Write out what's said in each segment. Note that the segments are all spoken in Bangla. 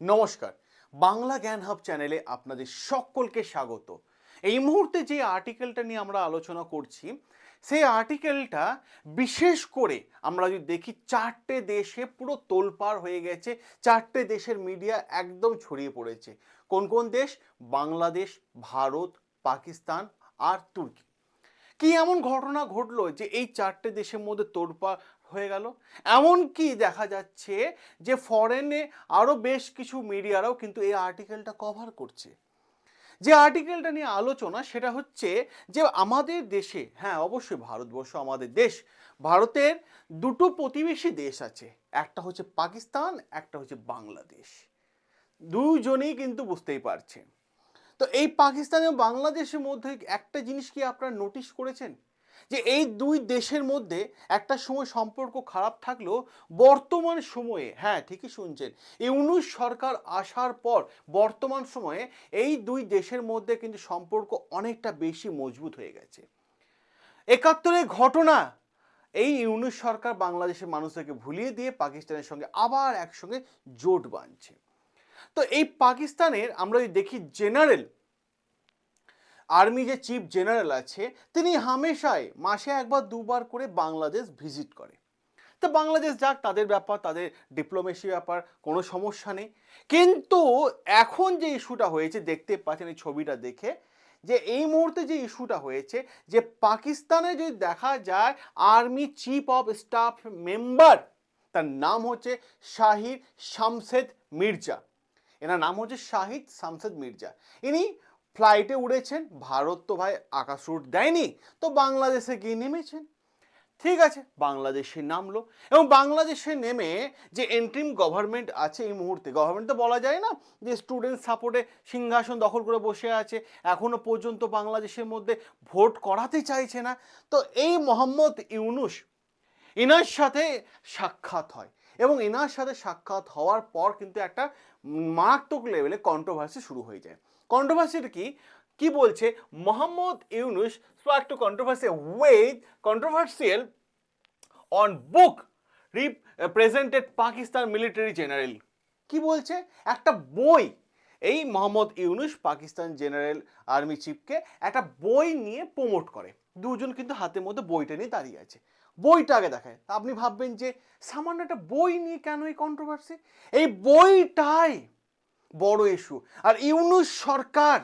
নমস্কার। বাংলা জ্ঞান হাব চ্যানেলে আপনাদের সকলকে স্বাগত। এই মুহূর্তে যে আর্টিকেলটা নিয়ে আমরা আলোচনা করছি, সেই আর্টিকেলটা বিশেষ করে আমরা যদি দেখি, চারটে দেশে পুরো তোলপাড় হয়ে গেছে, চারটে দেশের মিডিয়া একদম ছড়িয়ে পড়েছে। কোন কোন দেশ? বাংলাদেশ, ভারত, পাকিস্তান আর তুর্কি। কি এমন ঘটনা ঘটলো যে এই চারটে দেশের মধ্যে তোড়পা হয়ে গেল। এমনকি দেখা যাচ্ছে যে ফরেনে আরও বেশ কিছু মিডিয়ারাও কিন্তু এই আর্টিকেলটা কভার করছে। যে আর্টিকেলটা নিয়ে আলোচনা সেটা হচ্ছে যে আমাদের দেশে হ্যাঁ অবশ্যই ভারতবর্ষ আমাদের দেশ, ভারতের দুটো প্রতিবেশী দেশ আছে। একটা হচ্ছে পাকিস্তান, একটা হচ্ছে বাংলাদেশ। দুজনেই কিন্তু বুঝতেই পারছেন। তো এই পাকিস্তান এবং বাংলাদেশের মধ্যে একটা জিনিস কি আপনারা নোটিশ করেছেন? যে এই দুই দেশের মধ্যে একটা সময় সম্পর্ক খারাপ থাকলেও বর্তমান সময়ে হ্যাঁ ঠিকই শুনছেন, ইউনুস সরকার আসার পর বর্তমান সময়ে এই দুই দেশের মধ্যে কিন্তু সম্পর্ক অনেকটা বেশি মজবুত হয়ে গেছে। একাত্তরের ঘটনা, এই ইউনুস সরকার বাংলাদেশের মানুষদেরকে ভুলিয়ে দিয়ে পাকিস্তানের সঙ্গে আবার একসঙ্গে জোট বাঁধছে। তো এই পাকিস্তানের আমরা যদি দেখি জেনারেল আর্মি যে চিফ জেনারেল আছে, তিনি হামেশাই মাসে একবার, দুবার করে বাংলাদেশ ভিজিট করে। তো বাংলাদেশ যাক, তাদের ব্যাপার, তাদের ডিপ্লোমেসি ব্যাপার, কোনো সমস্যা নেই। কিন্তু এখন যে ইস্যুটা হয়েছে, দেখতে পাচ্ছেন এই ছবিটা দেখে, যে এই মুহূর্তে যে ইস্যুটা হয়েছে, যে পাকিস্তানে যদি দেখা যায়, army chief of staff member, তার নাম হচ্ছে শাহিদ শামসেদ মির্জা। এনার নাম হচ্ছে শাহিদ শামসেদ মির্জা। ইনি ফ্লাইটে উড়েছেন, ভারত তো ভাই আকাশ রুট দেয়নি, তো বাংলাদেশে গিয়ে নেমেছেন। ঠিক আছে, বাংলাদেশে নামলো এবং বাংলাদেশে নেমে যে এন্ট্রিম গভর্নমেন্ট আছে এই মুহূর্তে গভর্নমেন্ট তো বলা যায় না যে স্টুডেন্ট সাপোর্টে সিংহাসন দখল করে বসে আছে, এখনও পর্যন্ত বাংলাদেশের মধ্যে ভোট করাতে চাইছে না। তো এই মোহাম্মদ ইউনুস এনার সাথে সাক্ষাৎ হয় এবং এনার সাথে সাক্ষাৎ হওয়ার পর কিন্তু একটা মারাত্মক লেভেলে কন্ট্রোভার্সি শুরু হয়ে যায়। কন্ট্রোভার্সিটা কি? কি বলছে? Mohammad Yunus spark to controversy with controversial on book represented Pakistan military general কি বলছে? একটা বই। এই মোহাম্মদ ইউনুস পাকিস্তান জেনারেল আর্মি চিফকে একটা বই নিয়ে প্রমোট করে। দুজন কিন্তু হাতের মধ্যে বইটা নিয়ে দাঁড়িয়ে আছে। বইটা আগে দেখায়। আপনি ভাববেন যে, সামান্য একটা বই নিয়ে কেন এই কন্ট্রোভার্সি এই বইটাই বড় ইস্যু আর ইউনুস সরকার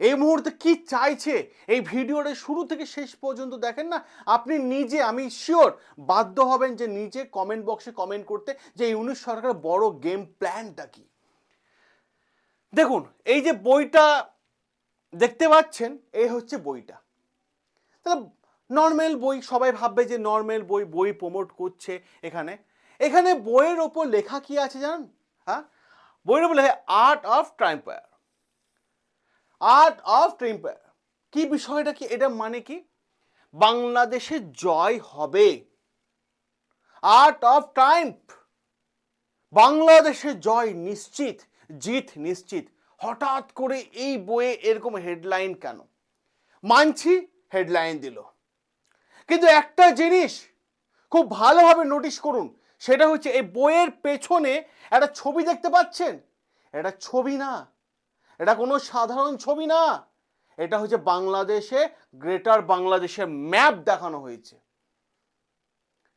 এই মুহূর্তে কি চাইছে? এই ভিডিওটা শুরু থেকে শেষ পর্যন্ত দেখেন না? আপনি নিজে, আমি শিওর বাধ্য হবেন যে নিজে কমেন্ট বক্সে কমেন্ট করতে যে ইউনুস সরকারের বড় গেম প্ল্যানটা কি। দেখুন, এই যে বইটা দেখতে পাচ্ছেন, এই হচ্ছে বইটা। তাহলে নর্মাল বই, সবাই ভাববে যে নর্মাল বই বই প্রমোট করছে এখানে। এখানে বইয়ের ওপর লেখা কি আছে জানেন? হ্যাঁ? ওপর লেখা আর্ট অফ ট্রাম্পায়ার আর্ট অফ ট্রাম্পায়ার কি বিষয়টা কি? এটা মানে কি? বাংলাদেশে জয় হবে। আর্ট অফ ট্রাম্প বাংলাদেশে জয় নিশ্চিত, জিত নিশ্চিত। হঠাৎ করে এই বইয়ে এরকম হেডলাইন কেন? মানছি হেডলাইন দিল। কিন্তু একটা জিনিস খুব ভালোভাবে নোটিশ করুন সেটা হচ্ছে এই বইয়ের পেছনে একটা ছবি দেখতে পাচ্ছেন? এটা ছবি না। এটা কোনো সাধারণ ছবি না। এটা হচ্ছে বাংলাদেশে, গ্রেটার বাংলাদেশের ম্যাপ দেখানো হয়েছে।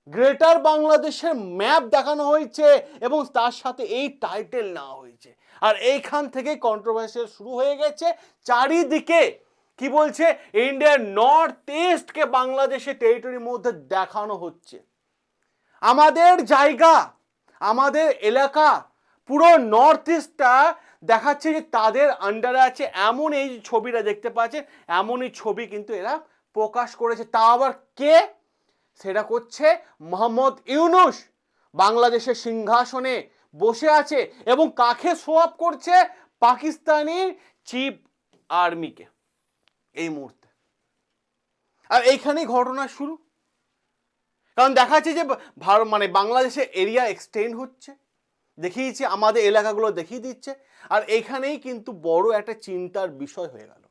গ্রেটার বাংলাদেশের ম্যাপ দেখানো হয়েছে এবং তার সাথে এই টাইটেল নেওয়া হয়েছে। আর এইখান থেকে কন্ট্রোভার্সিয়াল শুরু হয়ে গেছে। চারিদিকে কি বলছে? ইন্ডিয়ার নর্থ ইস্টকে বাংলাদেশের টেরিটরির মধ্যে দেখানো হচ্ছে। আমাদের জায়গা, আমাদের এলাকা পুরো নর্থ ইস্টটা দেখাচ্ছে যে তাদের আন্ডারে আছে এমন এই ছবিটা দেখতে পাচ্ছে এমন এই ছবি কিন্তু এরা প্রকাশ করেছে। তা আবার কে? সেটা করছে মোহাম্মদ ইউনুস। বাংলাদেশের সিংহাসনে বসে আছে এবং কাকে সোয়াপ করছে পাকিস্তানের চিফ আর্মিকে এই মুহূর্তে। আর এইখানেই ঘটনা শুরু। কারণ দেখা যাচ্ছে যে ভারত মানে বাংলাদেশের এরিয়া এক্সটেন্ড হচ্ছে। দেখিয়েছে, আমাদের এলাকাগুলো দেখিয়ে দিচ্ছে। আর এখানেই কিন্তু বড় একটা চিন্তার বিষয় হয়ে গেল।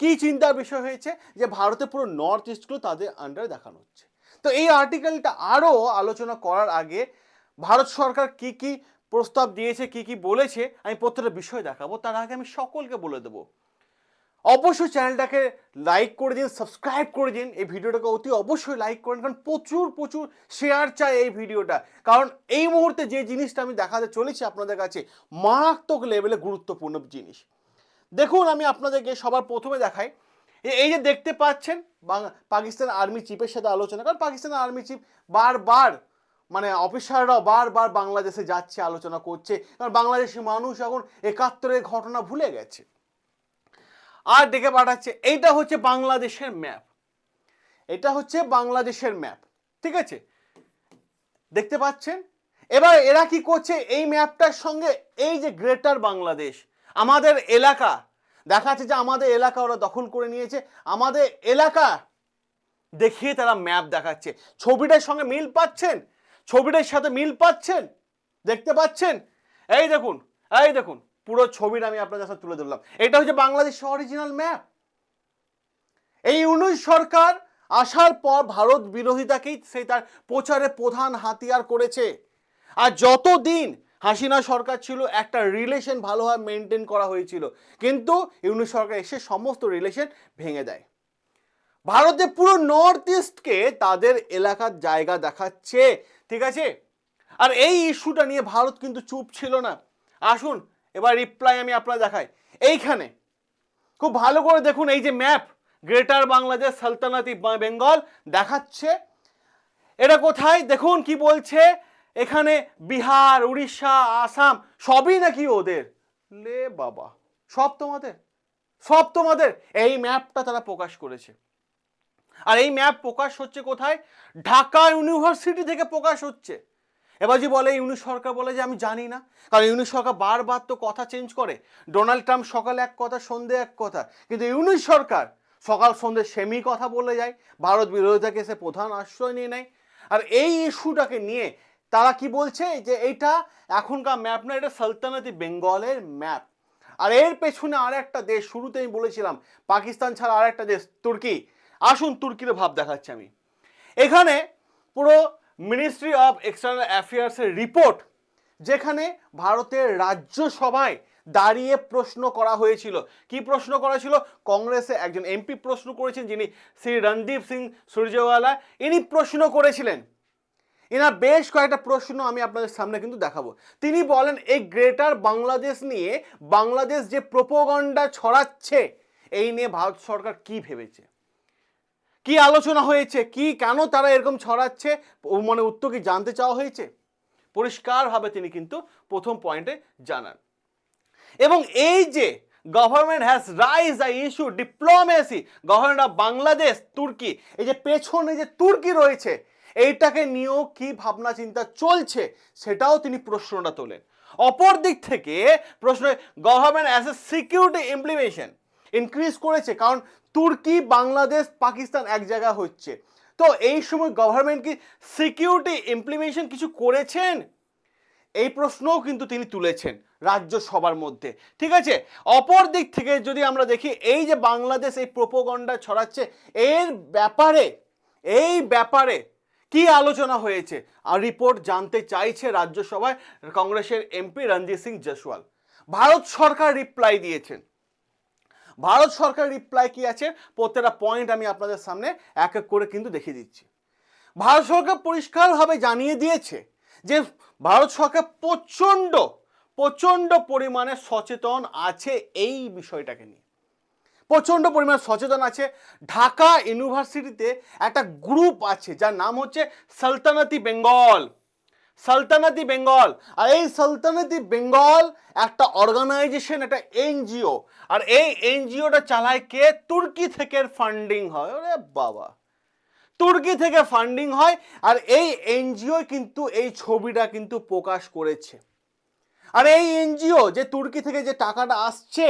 কি চিন্তার বিষয় হয়েছে? যে ভারতে পুরো নর্থ ইস্টগুলো তাদের আন্ডারে দেখানো হচ্ছে। তো এই আর্টিকেলটা আরও আলোচনা করার আগে ভারত সরকার কি কি প্রস্তাব দিয়েছে, কি কি বলেছে, আমি প্রত্যেকটা বিষয় দেখাবো। তার আগে আমি সকলকে বলে দেবো অবশ্যই চ্যানেলটাকে লাইক করে দিন সাবস্ক্রাইব করে দিন। এই ভিডিওটাকে অতি অবশ্যই লাইক করেন কারণ প্রচুর প্রচুর শেয়ার চাই এই ভিডিওটা। কারণ এই মুহূর্তে যে জিনিসটা আমি দেখাতে চলেছি আপনাদের কাছে, মারাত্মক লেভেলে গুরুত্বপূর্ণ জিনিস। দেখুন, আমি আপনাদেরকে সবার প্রথমে দেখাই। এই যে দেখতে পাচ্ছেন পাকিস্তান আর্মি চিফের সাথে আলোচনা। কারণ পাকিস্তান আর্মি চিফ বারবার মানে অফিসাররাও বারবার বাংলাদেশে যাচ্ছে, আলোচনা করছে। কারণ বাংলাদেশের মানুষ এখন একাত্তরের ঘটনা ভুলে গেছে। আর ডেকে পাঠাচ্ছে, এইটা হচ্ছে বাংলাদেশের ম্যাপ। এটা হচ্ছে বাংলাদেশের ম্যাপ, ঠিক আছে? দেখতে পাচ্ছেন? এবার এরা কি করছে? এই ম্যাপটার সঙ্গে এই যে গ্রেটার বাংলাদেশ, আমাদের এলাকা, দেখা যাচ্ছে যে আমাদের এলাকা ওরা দখল করে নিয়েছে, আমাদের এলাকা দেখিয়ে তারা ম্যাপ দেখাচ্ছে। ছবিটার সঙ্গে মিল পাচ্ছেন? ছবিটার সাথে মিল পাচ্ছেন? দেখতে পাচ্ছেন? এই দেখুন এই দেখুন পুরো ছবিটা আমি আপনাদের সাথে তুলে ধরলাম। এটা হচ্ছে বাংলাদেশের অরিজিনাল ম্যাপ এই ইউনুস সরকার আসার পর ভারত বিরোধিতাকেই সে তার প্রচারে প্রধান হাতিয়ার করেছে। আর যতদিন হাসিনা সরকার ছিল, একটা রিলেশন ভালোভাবে মেনটেন করা হয়েছিল। কিন্তু ইউনুস সরকার এসে সমস্ত রিলেশন ভেঙে দেয়। ভারতে পুরো নর্থ ইস্টকে তাদের এলাকার জায়গা দেখাচ্ছে। ঠিক আছে? আর এই ইস্যুটা নিয়ে ভারত কিন্তু চুপ ছিল না। আসুন এবার রিপ্লাই আমি আপনার দেখাই। এইখানে খুব ভালো করে দেখুন, এই যে ম্যাপ গ্রেটার বাংলাদেশ সালতানাতি বেঙ্গল দেখাচ্ছে। এটা কোথায়? দেখুন কি বলছে, এখানে বিহার, উড়িষ্যা, আসাম, সবই নাকি ওদের। লে বাবা, সব তোমাদের সব তোমাদের। এই ম্যাপটা তারা প্রকাশ করেছে। আর এই ম্যাপ প্রকাশ হচ্ছে কোথায়? ঢাকা ইউনিভার্সিটি থেকে প্রকাশ হচ্ছে। এবার যে বলে ইউনিশ সরকার বলে যে, আমি জানি না। কারণ ইউনিশ সরকার বারবার তো কথা চেঞ্জ করে। ডোনাল্ড ট্রাম্প সকালে এক কথা, সন্ধে এক কথা। কিন্তু ইউনিশ সরকার সকাল, সন্ধে সেমি কথা বলে যায়। ভারত বিরোধিতাকে সে প্রধান আশ্রয় নিয়ে নেয়। আর এই ইস্যুটাকে নিয়ে তারা কি বলছে? যে এটা এখনকার ম্যাপ না, এটা সালতানাতি বেঙ্গলের ম্যাপ আর এর পেছনে আর একটা দেশ, শুরুতে আমি বলেছিলাম, পাকিস্তান ছাড়া আর একটা দেশ, তুর্কি। আসুন তুর্কির ভাব দেখাচ্ছি আমি। এখানে পুরো মিনিস্ট্রি অফ এক্সটার্নাল অ্যাফেয়ার্সের রিপোর্ট যেখানে ভারতের রাজ্যসভায় দাঁড়িয়ে প্রশ্ন করা হয়েছিল। কি প্রশ্ন করা ছিল? কংগ্রেসে একজন এমপি প্রশ্ন করেছেন, যিনি শ্রী রণদীপ সিং সূর্যওয়ালা ইনি প্রশ্ন করেছিলেন। এনার বেশ কয়েকটা প্রশ্ন আমি আপনাদের সামনে কিন্তু দেখাবো। তিনি বলেন, এই গ্রেটার বাংলাদেশ নিয়ে বাংলাদেশ যে প্রোপোগন্ডা ছড়াচ্ছে, এই নিয়ে ভারত সরকার কি ভেবেছে? কি আলোচনা হয়েছে? কি, কেন তারা এরকম ছড়াচ্ছে? মানে উত্তর কি জানতে চাওয়া হয়েছে? পরিষ্কারভাবে তিনি কিন্তু প্রথম পয়েন্টে জানান। এবং এই যে government has raise the issue diplomacy government of Bangladesh তুর্কি এই যে পেছনে যে তুর্কি রয়েছে, এইটাকে নিয়েও কি ভাবনা চিন্তা চলছে, সেটাও তিনি প্রশ্নটা তোলেন। অপর দিক থেকে প্রশ্ন government as a security implementation increase করেছে, কারণ তুর্কি, বাংলাদেশ, পাকিস্তান এক জায়গা হচ্ছে। তো এই সময় গভর্নমেন্ট কি সিকিউরিটি ইমপ্লিমেশন কিছু করেছেন? এই প্রশ্নও কিন্তু তিনি তুলেছেন রাজ্য রাজ্যসভার মধ্যে। ঠিক আছে? অপর দিক থেকে যদি আমরা দেখি, এই যে বাংলাদেশ এই প্রোপোগন্ডা ছড়াচ্ছে, এর ব্যাপারে, এই ব্যাপারে কি আলোচনা হয়েছে? আর রিপোর্ট জানতে চাইছে রাজ্যসভায় কংগ্রেসের এমপি রণজিৎ সিং জসওয়াল ভারত সরকার রিপ্লাই দিয়েছেন। ভারত সরকারের রিপ্লাই কি আছে? প্রত্যেকটা পয়েন্ট আমি আপনাদের সামনে এক এক করে কিন্তু দেখিয়ে দিচ্ছি। ভারত সরকার পরিষ্কারভাবে জানিয়ে দিয়েছে যে ভারত সরকার প্রচণ্ড প্রচণ্ড পরিমাণে সচেতন আছে এই বিষয়টাকে নিয়ে। প্রচণ্ড পরিমাণে সচেতন আছে। ঢাকা ইউনিভার্সিটিতে একটা গ্রুপ আছে যার নাম হচ্ছে সালতানাতি বেঙ্গল। সালতানাতি বেঙ্গল। আর এই সালতানাতি বেঙ্গল একটা অর্গানাইজেশন একটা এনজিও। আর এই এনজিওটা চালায় কে? তুর্কি থেকে ফান্ডিং হয়। ওরে বাবা। তুর্কি থেকে ফান্ডিং হয়। আর এই এনজিও কিন্তু, এই ছবিটা কিন্তু প্রকাশ করেছে। আর এই এনজিও, যে তুর্কি থেকে যে টাকাটা আসছে,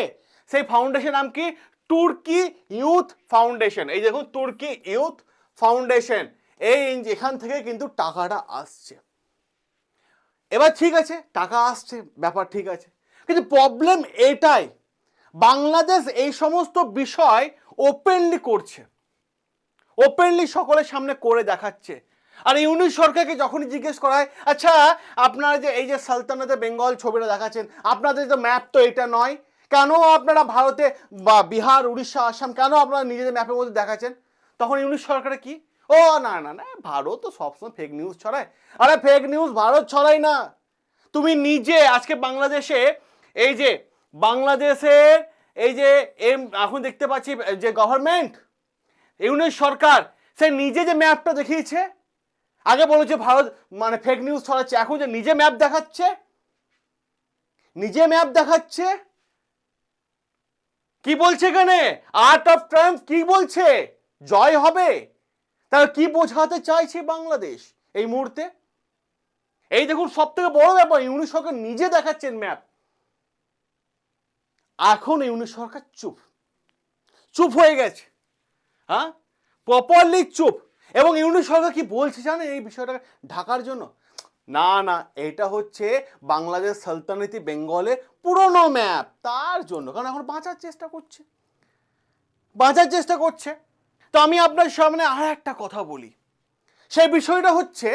সেই ফাউন্ডেশন নাম কি? তুর্কি ইউথ ফাউন্ডেশন। এই দেখুন, তুর্কি ইউথ ফাউন্ডেশন। এই এখান থেকে কিন্তু টাকাটা আসছে। এবার ঠিক আছে, টাকা আসছে, ব্যাপার ঠিক আছে। কিন্তু প্রবলেম এটাই, বাংলাদেশ এই সমস্ত বিষয় ওপেনলি করছে। ওপেনলি সকলের সামনে করে দেখাচ্ছে। আর ইউনিশ সরকারকে যখনই জিজ্ঞেস করা হয় আচ্ছা আপনারা যে এই যে সালতানাতে বেঙ্গল ছবিটা দেখাচ্ছেন, আপনাদের তো ম্যাপ তো এটা নয়। কেন আপনারা ভারতে বা বিহার, উড়িষ্যা, আসাম, কেন আপনারা নিজেদের ম্যাপের মধ্যে দেখাচ্ছেন? তখন ইউনিশ সরকারে কি? ও, না না না, ভারত তো সবসময় ফেক নিউজ ছড়ায়। আরে ফেক নিউজ ভারত ছড়ায় না। তুমি নিজে আজকে বাংলাদেশে এই যে বাংলাদেশের এই যে, এম- এখন দেখতে পাচ্ছি, যে গভর্নমেন্ট ইউনিশ সরকার, সে নিজে যে ম্যাপটা দেখিয়েছে, আগে বলেছে ভারত মানে ফেক নিউজ ছড়াচ্ছে, এখন যে নিজে ম্যাপ দেখাচ্ছে, নিজে ম্যাপ দেখাচ্ছে, কি বলছে এখানে? আর্ট অফ ট্রাম্প কি বলছে? জয় হবে? তাহলে কি বোঝাতে চাইছে বাংলাদেশ এই মুহূর্তে? এই দেখুন সব থেকে বড় ব্যাপার ইউনিশ সরকার নিজে দেখাচ্ছেন ম্যাপ। এখন ইউনিশ সরকার চুপ। চুপ হয়ে গেছে। হ্যাঁ? প্রপারলি চুপ। এবং ইউনিশ সরকার কি বলছে জানেন এই বিষয়টা ঢাকার জন্য? না না, এটা হচ্ছে বাংলাদেশ সালতানাতি বেঙ্গলের পুরনো ম্যাপ। তার জন্য। কারণ এখন বাঁচার চেষ্টা করছে। বাঁচার চেষ্টা করছে। তো আমি আপনার সামনে আর একটা কথা বলি। সেই বিষয়টা হচ্ছে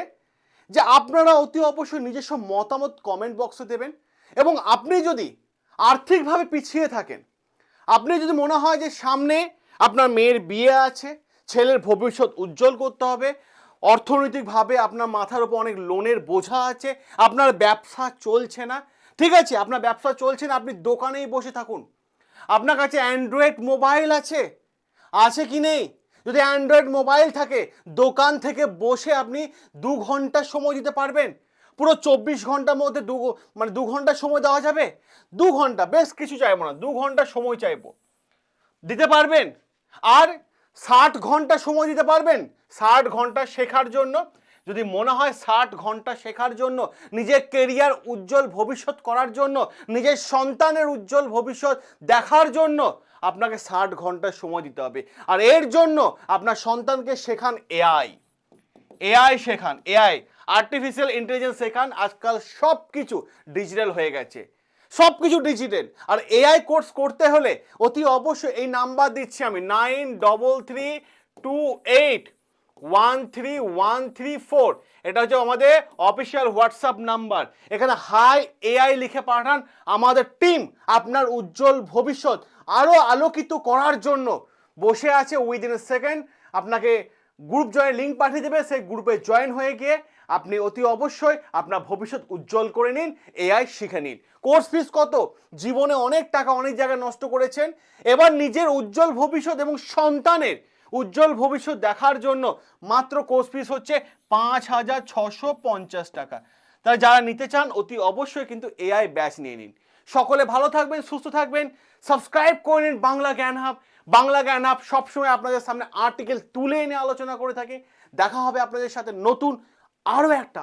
যে আপনারা অতি অবশ্যই নিজস্ব মতামত কমেন্ট বক্সে দেবেন এবং আপনি যদি আর্থিকভাবে পিছিয়ে থাকেন, আপনি যদি মনে হয় যে সামনে আপনার মেয়ের বিয়ে আছে, ছেলের ভবিষ্যৎ উজ্জ্বল করতে হবে, অর্থনৈতিকভাবে আপনার মাথার উপর অনেক লোনের বোঝা আছে, আপনার ব্যবসা চলছে না, ঠিক আছে, আপনার ব্যবসা চলছে না, আপনি দোকানেই বসে থাকুন। আপনার কাছে অ্যান্ড্রয়েড মোবাইল আছে আছে কি নেই? যদি অ্যান্ড্রয়েড মোবাইল থাকে, দোকান থেকে বসে আপনি দু ঘণ্টা সময় দিতে পারবেন। পুরো চব্বিশ ঘণ্টার মধ্যে দু মানে দু ঘণ্টা সময় দেওয়া যাবে? দু ঘণ্টা, বেশ কিছু চাইব না, দু ঘণ্টা সময় চাইব। দিতে পারবেন? আর ষাট ঘণ্টা সময় দিতে পারবেন? ষাট ঘণ্টা শেখার জন্য, যদি মনে হয় ষাট ঘণ্টা শেখার জন্য, নিজের কেরিয়ার উজ্জ্বল ভবিষ্যৎ করার জন্য, নিজের সন্তানের উজ্জ্বল ভবিষ্যৎ দেখার জন্য আপনাকে ষাট ঘণ্টার সময় দিতে হবে। আর এর জন্য আপনার সন্তানকে শেখান এআই। এআই শেখান, এআই। আর্টিফিশিয়াল ইন্টেলিজেন্স শেখান, আজকাল সব কিছু ডিজিটাল হয়ে গেছে। সব কিছু ডিজিটাল আর এআই কোর্স করতে হলে অতি অবশ্যই এই নাম্বার দিচ্ছি আমি nine double three two eight one three one three four এটা হচ্ছে আমাদের অফিসিয়াল হোয়াটসঅ্যাপ নাম্বার এখানে হাই এআই লিখে পাঠান আমাদের টিম আপনার উজ্জ্বল ভবিষ্যৎ আরও আলোকিত করার জন্য। বসে আছে উইদিন এ সেকেন্ড আপনাকে গ্রুপ জয়েন লিঙ্ক পাঠিয়ে দেবে, সেই গ্রুপে জয়েন হয়ে গিয়ে আপনি অতি অবশ্যই আপনার ভবিষ্যৎ উজ্জ্বল করে নিন এআই শিখে নিন। কোর্স ফিস কত? জীবনে অনেক টাকা অনেক জায়গায় নষ্ট করেছেন। এবার নিজের উজ্জ্বল ভবিষ্যৎ এবং সন্তানের উজ্জ্বল ভবিষ্যৎ দেখার জন্য মাত্র কোর্স ফিস হচ্ছে পাঁচ হাজার ছশো পঞ্চাশ টাকা। তাই যারা নিতে চান, অতি অবশ্যই কিন্তু এআই ব্যাচ নিয়ে নিন। সকলে ভালো থাকবেন, সুস্থ থাকবেন সাবস্ক্রাইব করে নিন বাংলা জ্ঞান হাব। বাংলা জ্ঞান হাব সবসময় আপনাদের সামনে আর্টিকেল তুলে এনে আলোচনা করে থাকে। দেখা হবে আপনাদের সাথে নতুন আরও একটা